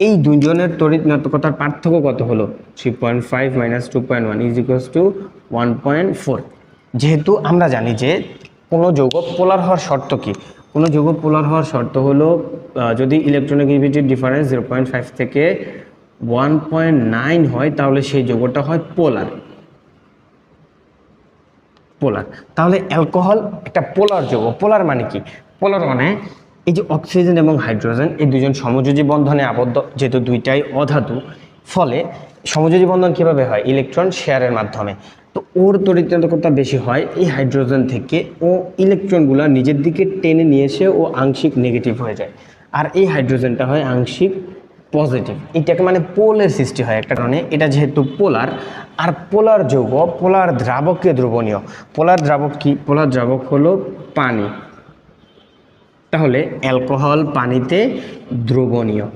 এই দুজনের তড়িৎ নাটকতার পার্থক্য কত হলো? Three point five minus two point one is to one point four যেহেতু আমরা জানি যে কোনো যৌগ পোলার হওয়ার শর্ত কি? কোনো যৌগ পোলার হওয়ার শর্ত হলো যদি ইলেকট্রোনেগেটিভিটির ডিফারেন্স জিরো পয়েন্ট ফাইভ থেকে ওয়ান পয়েন্ট নাইন হয়, তাহলে সেই যৌগটা হয় পোলার। পোলার। তাহলে অ্যালকোহল একটা পোলার যৌগ। পোলার মানে কি? পোলার মানে এই যে অক্সিজেন এবং হাইড্রোজেন এই দুজন সমযোজী বন্ধনে আবদ্ধ, যেহেতু দুইটাই অধাতু, ফলে সমযোজী বন্ধন কীভাবে হয়? ইলেকট্রন শেয়ারের মাধ্যমে। তো ওর তড়িৎচন্দ্রকতা বেশি হয় এই হাইড্রোজেন থেকে, ও ইলেকট্রনগুলো নিজের দিকে টেনে নিয়ে এসে ও আংশিক নেগেটিভ হয়ে যায়। আর এই হাইড্রোজেনটা হয় আংশিক পজিটিভ এটাকে মানে পোলের সৃষ্টি হয় একটা কারণে। এটা যেহেতু পোলার, আর পোলার যৌগ, পোলার দ্রাবককে দ্রবণীয়। পোলার দ্রাবক কি? পোলার দ্রাবক হলো পানি। তাহলে অ্যালকোহল পানিতে দ্রবণীয়।